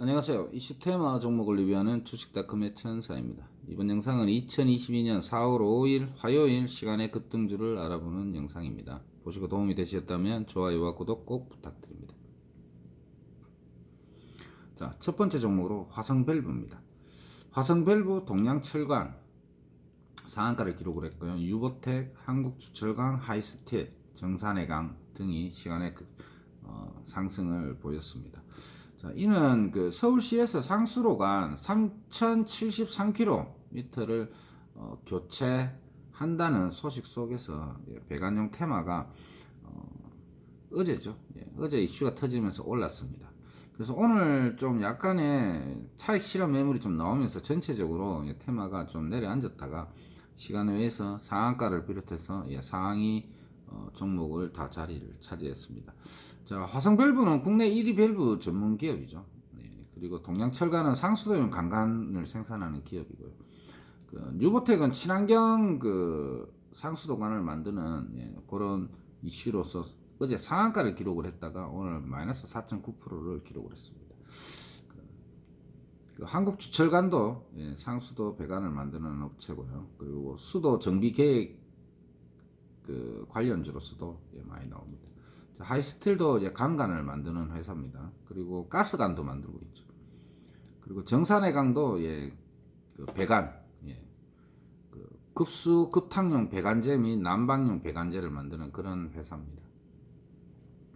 안녕하세요. 이슈 테마 종목을 리뷰하는 주식닷컴의 천사입니다. 이번 영상은 2022년 4월 5일 화요일 시간의 급등주를 알아보는 영상입니다. 보시고 도움이 되셨다면 좋아요와 구독 꼭 부탁드립니다. 자, 첫 번째 종목으로 화성밸브입니다. 화성밸브 동양철강 상한가를 기록을 했고요. 유보텍, 한국주철강, 하이스틸, 정산해강 등이 시간의 급- 어, 상승을 보였습니다. 자, 이는 그 서울시에서 상수로 간 3,073km를 어, 교체한다는 소식 속에서 예, 배관용 테마가 어, 어제죠. 예, 어제 이슈가 터지면서 올랐습니다. 그래서 오늘 좀 약간의 차익 실험 매물이 좀 나오면서 전체적으로 예, 테마가 좀 내려앉았다가 시간 외에서 상한가를 비롯해서 예, 상위 어, 종목을 다 자리를 차지했습니다. 자, 화성밸브는 국내 1위 밸브 전문 기업이죠. 네, 그리고 동양철강은 상수도용 강간을 생산하는 기업이고요. 그 뉴보텍은 친환경 그 상수도관을 만드는 예, 그런 이슈로서 어제 상한가를 기록을 했다가 오늘 마이너스 4.9%를 기록을 했습니다. 그, 그 한국주철관도 예, 상수도 배관을 만드는 업체고요. 그리고 수도 정비 계획 그 관련주로서도 예, 많이 나옵니다. 자, 하이스틸도 이제 강간을 만드는 회사입니다. 그리고 가스관도 만들고 있죠. 그리고 정산해강도 예, 그 배관, 예, 그 급수 급탕용 배관제 및 난방용 배관제를 만드는 그런 회사입니다.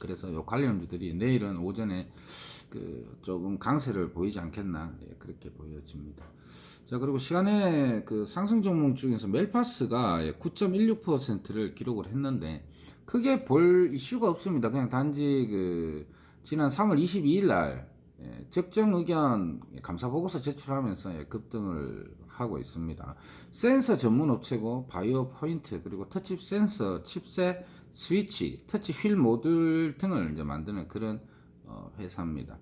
그래서 요 관련주들이 내일은 오전에 그 조금 강세를 보이지 않겠나 예, 그렇게 보여집니다. 자 그리고 시간에 그 상승 종목 중에서 멜파스가 9.16%를 기록을 했는데 크게 볼 이슈가 없습니다. 그냥 단지 그 지난 3월 22일 날 예, 적정 의견 감사 보고서 제출하면서 예, 급등을 하고 있습니다. 센서 전문 업체고 바이오 포인트 그리고 터치 센서 칩셋 스위치 터치 휠 모듈 등을 이제 만드는 그런 어, 회사입니다.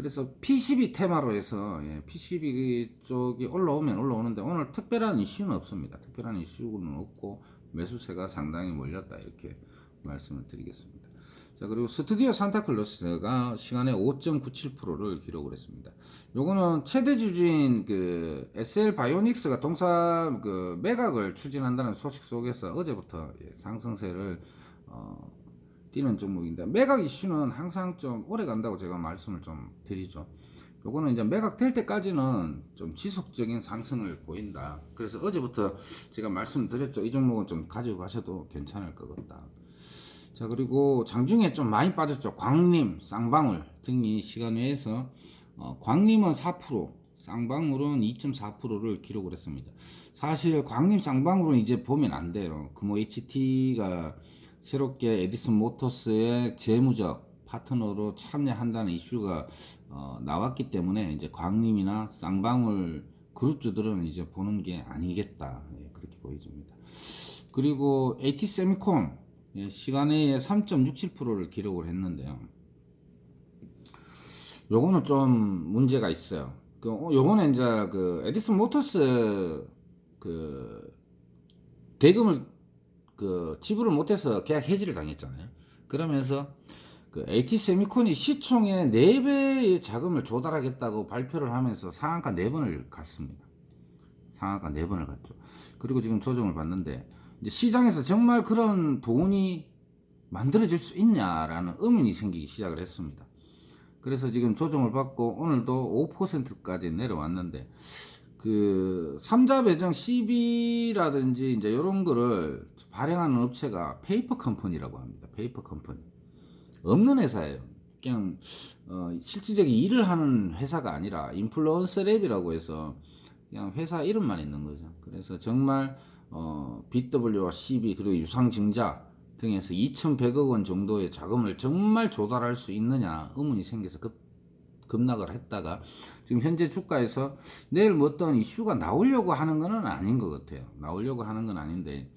그래서 PCB 테마로 해서 예, PCB 쪽이 올라오면 올라오는데 오늘 특별한 이슈는 없습니다. 특별한 이슈는 없고 매수세가 상당히 몰렸다 이렇게 말씀을 드리겠습니다. 자 그리고 스튜디오 산타클로스가 시간에 5.97%를 기록을 했습니다. 요거는 최대 주주인 그 SL 바이오닉스가 동사 그 매각을 추진한다는 소식 속에서 어제부터 예, 상승세를 어, 뛰는 종목인데 매각 이슈는 항상 좀 오래 간다고 제가 말씀을 좀 드리죠. 요거는 이제 매각될 때까지는 좀 지속적인 상승을 보인다. 그래서 어제부터 제가 말씀드렸죠. 이 종목은 좀 가지고 가셔도 괜찮을 것 같다. 자 그리고 장중에 좀 많이 빠졌죠. 광림, 쌍방울 등이 시간 외에서 어, 광림은 4%, 쌍방울은 2.4%를 기록을 했습니다. 사실 광림, 쌍방울은 이제 보면 안 돼요. 금호 HT가 새롭게 에디슨 모터스의 재무적 파트너로 참여한다는 이슈가 어, 나왔기 때문에 이제 광림이나 쌍방울 그룹주들은 이제 보는 게 아니겠다 예, 그렇게 보여집니다. 그리고 AT 세미콘 예, 시간에 3.67%를 기록을 했는데요. 요거는 좀 문제가 있어요. 그 어, 요거는 이제 그 에디슨 모터스 그 대금을 그 지불을 못해서 계약 해지를 당했잖아요. 그러면서 그 AT 세미콘이 시총의 4배의 자금을 조달하겠다고 발표를 하면서 상한가 4번을 갔습니다. 상한가 4번을 갔죠. 그리고 지금 조정을 받는데 시장에서 정말 그런 돈이 만들어질 수 있냐라는 의문이 생기기 시작을 했습니다. 그래서 지금 조정을 받고 오늘도 5%까지 내려왔는데 그 삼자 배정 CB라든지 이제 이런 거를 발행하는 업체가 페이퍼 컴퍼니라고 합니다. 페이퍼 컴퍼니. 없는 회사예요. 그냥 어, 실질적인 일을 하는 회사가 아니라 인플루언서 랩이라고 해서 그냥 회사 이름만 있는 거죠. 그래서 정말 어, BW와 CB 그리고 유상증자 등에서 2,100억 원 정도의 자금을 정말 조달할 수 있느냐 의문이 생겨서 급 급락을 했다가 지금 현재 주가에서 내일 뭐 어떤 이슈가 나오려고 하는 것은 아닌 것 같아요. 나오려고 하는 건 아닌데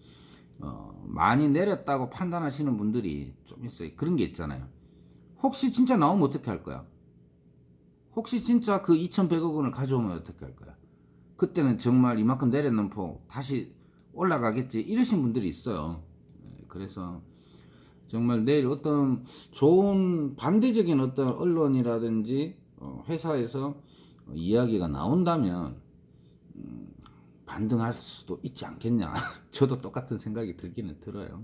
어, 많이 내렸다고 판단하시는 분들이 좀 있어요. 그런 게 있잖아요. 혹시 진짜 나오면 어떻게 할 거야? 혹시 진짜 그 2,100억 원을 가져오면 어떻게 할 거야? 그때는 정말 이만큼 내려놓고 다시 올라가겠지 이러신 분들이 있어요. 예, 그래서 정말 내일 어떤 좋은 반대적인 어떤 언론이라든지 어, 회사에서 어, 이야기가 나온다면 음, 반등할 수도 있지 않겠냐. 저도 똑같은 생각이 들기는 들어요.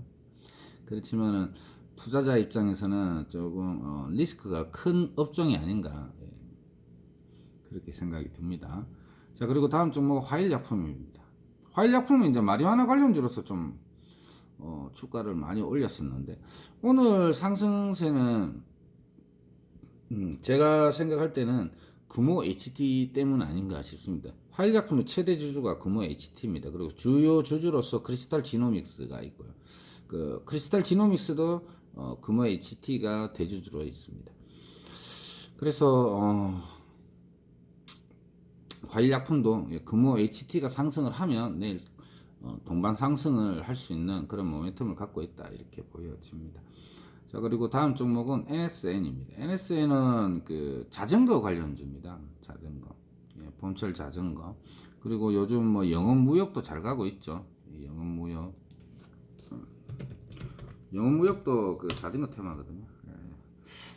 그렇지만은 투자자 입장에서는 조금 어, 리스크가 큰 업종이 아닌가 예. 그렇게 생각이 듭니다. 자 그리고 다음 종목 화일약품입니다. 화일약품은 이제 마리화나 관련주로서 좀 어, 주가를 많이 올렸었는데 오늘 상승세는 음, 제가 생각할 때는 금호 HT 때문 아닌가 싶습니다. 화일약품의 최대 주주가 금호 HT입니다. 그리고 주요 주주로서 크리스탈 지노믹스가 있고요. 그 크리스탈 지노믹스도 어, 금호 HT가 대주주로 있습니다. 그래서 어, 화일약품도 예, 금호 HT가 상승을 하면 내일 어, 동반 상승을 할 수 있는 그런 모멘텀을 갖고 있다 이렇게 보여집니다. 자 그리고 다음 종목은 NSN입니다. NSN은 그 자전거 관련주입니다. 자전거, 예, 봄철 자전거. 그리고 요즘 뭐 영업 무역도 잘 가고 있죠. 이 영업 무역, 영업 무역도 그 자전거 테마거든요. 예.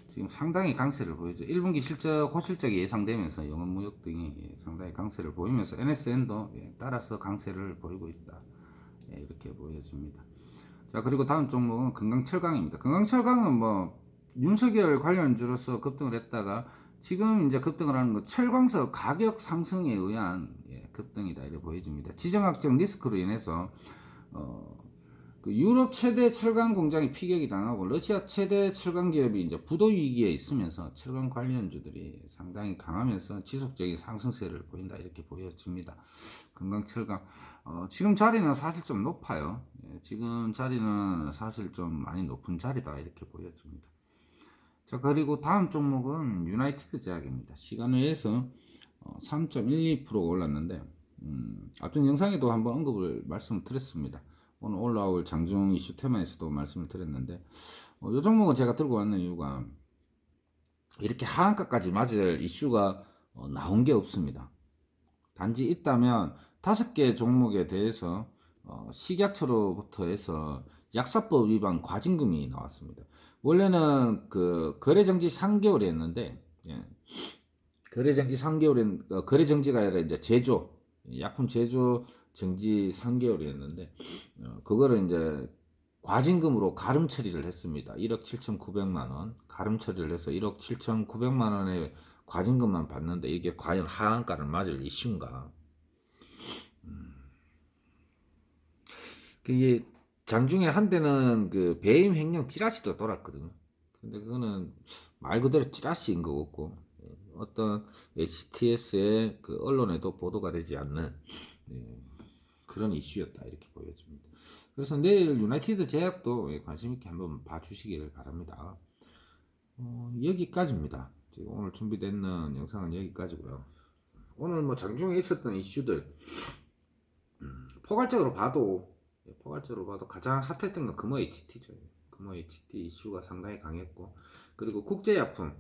지금 상당히 강세를 보이죠. 1분기 실적, 호실적이 예상되면서 영업 무역 등이 예, 상당히 강세를 보이면서 NSN도 예, 따라서 강세를 보이고 있다. 예, 이렇게 보여집니다. 자, 그리고 다음 종목은 금강철강입니다. 금강철강은 뭐 윤석열 관련주로서 급등을 했다가 지금 이제 급등을 하는 건 철광석 가격 상승에 의한 예, 급등이다 이렇게 보여집니다. 지정학적 리스크로 인해서 어, 그 유럽 최대 철강 공장이 피격이 당하고 러시아 최대 철강 기업이 이제 부도 위기에 있으면서 철강 관련주들이 상당히 강하면서 지속적인 상승세를 보인다 이렇게 보여집니다. 금강 철강 어, 지금 자리는 사실 좀 높아요. 예, 지금 자리는 사실 좀 많이 높은 자리다 이렇게 보여집니다. 자 그리고 다음 종목은 유나이티드 제약입니다. 시간 외에서 어, 3.12% 올랐는데 음, 앞전 영상에도 한번 언급을 말씀을 드렸습니다. 오늘 올라올 장중 이슈 테마에서도 말씀을 드렸는데 어, 이 종목은 제가 들고 왔는 이유가 이렇게 하한가까지 맞을 이슈가 어, 나온 게 없습니다. 단지 있다면 다섯 개 종목에 대해서 어, 식약처로부터 해서 약사법 위반 과징금이 나왔습니다. 원래는 그 거래 정지 3개월이 었는데 예. 거래 정지 3개월인 어, 거래 정지가 아니라 이제 제조 약품 제조 정지 3개월이었는데 어, 그거를 이제 과징금으로 가름 처리를 했습니다. 1억 7,900만 원 가름 처리를 해서 1억 7,900만 원의 과징금만 받는데 이게 과연 하한가를 맞을 이슈인가? 음. 그게 장중에 한때는 그 배임 횡령 찌라시도 돌았거든요. 근데 그거는 말 그대로 찌라시인 거 같고 예, 어떤 HTS의 그 언론에도 보도가 되지 않는 예, 그런 이슈였다 이렇게 보여집니다. 그래서 내일 유나이티드 제약도 예, 관심 있게 한번 봐주시길 바랍니다. 어, 여기까지입니다. 지금 오늘 준비되는 영상은 여기까지고요. 오늘 뭐 장중에 있었던 이슈들 음, 포괄적으로 봐도 예, 포괄적으로 봐도 가장 핫했던 건 금호 HT죠. 금호 HT 이슈가 상당히 강했고 그리고 국제약품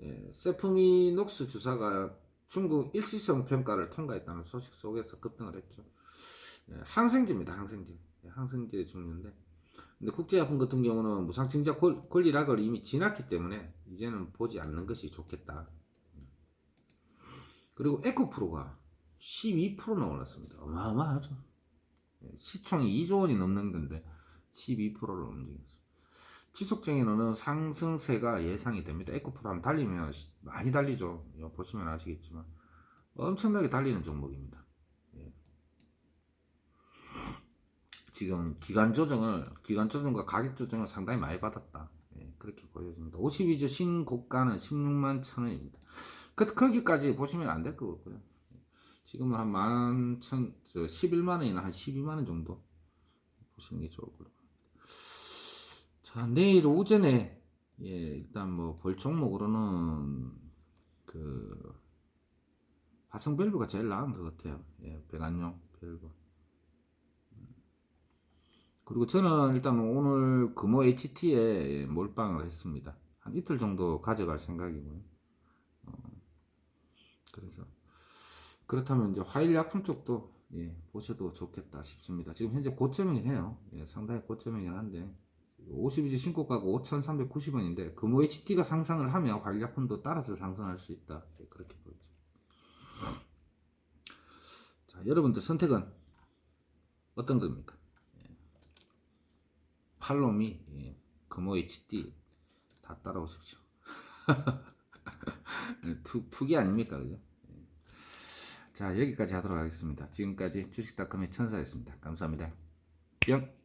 예, 세프미녹스 주사가 중국 일시성 평가를 통과했다는 소식 속에서 급등을 했죠. 예, 항생제입니다. 항생제. 예, 항생제 종류인데 근데 국제약품 같은 경우는 무상증자 권- 권리락을 이미 지났기 때문에 이제는 보지 않는 것이 좋겠다. 그리고 에코프로가 12%나 올랐습니다. 어마어마하죠. 예, 시총이 2조 원이 넘는 건데 12%를 움직였어요. 지속적인 어느 상승세가 예상이 됩니다. 에코프로 한번 달리면 시- 많이 달리죠. 보시면 아시겠지만 엄청나게 달리는 종목입니다. 예. 지금 기간 조정을 기간 조정과 가격 조정을 상당히 많이 받았다. 예, 그렇게 보여집니다. 52주 신고가는 16만 천 원입니다. 그 거기까지 보시면 안 될 것 같고요. 지금은 한 만 천, 저 11만 원이나 한 12만 원 정도 보시는 게 좋을 거예요. 자, 내일 오전에 예, 일단 뭐 볼 종목으로는 그 화성 밸브가 제일 나은 것 같아요. 예, 배관용 밸브. 그리고 저는 일단 오늘 금호 HT에 몰빵을 했습니다. 한 이틀 정도 가져갈 생각이고요. 어, 그래서 그렇다면 이제 화일 약품 쪽도 예, 보셔도 좋겠다 싶습니다. 지금 현재 고점이긴 해요. 예, 상당히 고점이긴 한데 52주 신고가가 5,390원인데 금호 HT가 상승을 하면 관리약품도 따라서 상승할 수 있다. 네, 그렇게 보이죠. 자, 여러분들 선택은 어떤 겁니까? 예. 팔로미, 예, 금호 HD 다 따라오십시오. 예, 투, 투기 아닙니까, 그죠? 예. 자, 여기까지 하도록 하겠습니다. 지금까지 주식닷컴의 천사였습니다. 감사합니다. 뿅!